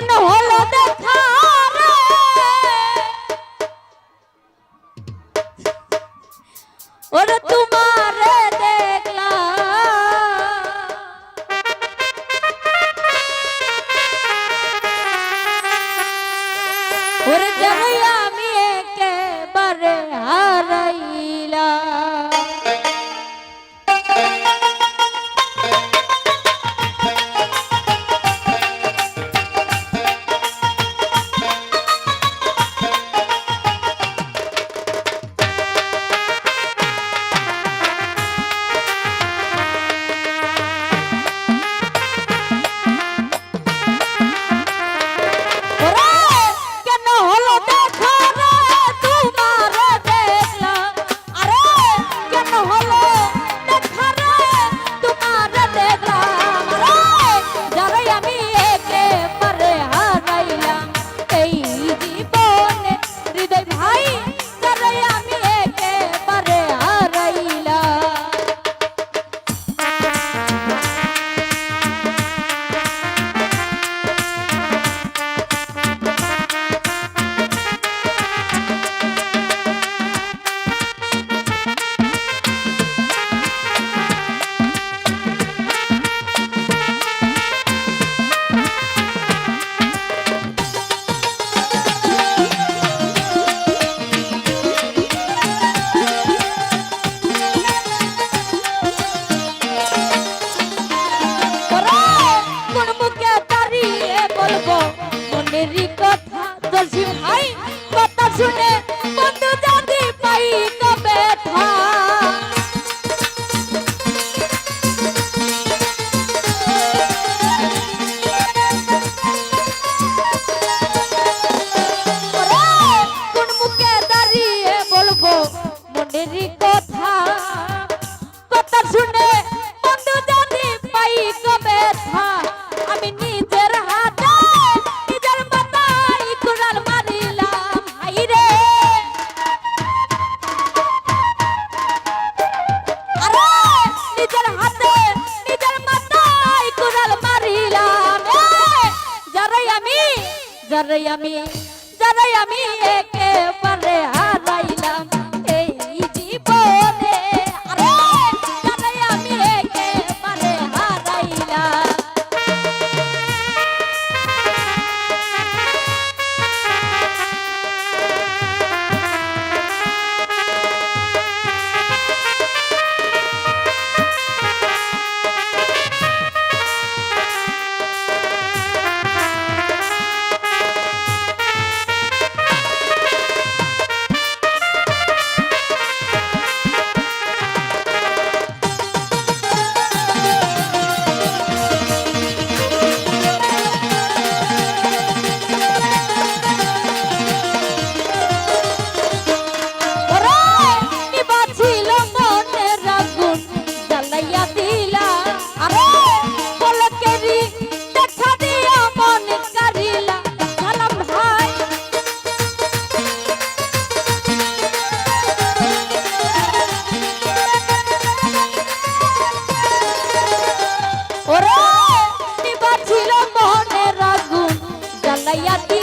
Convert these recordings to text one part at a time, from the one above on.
কেন হলো দেখা ওরে তোমার ওরে যেন আমি একেবারে হারা। যারাই আমি যারাই আমি এক I got yati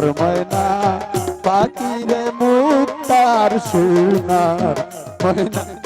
সোনার ময়না পাখিরে মুক্তার সোনার ময়না।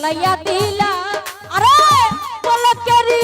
ফালাইয়া দিলা। আরে পলকেরি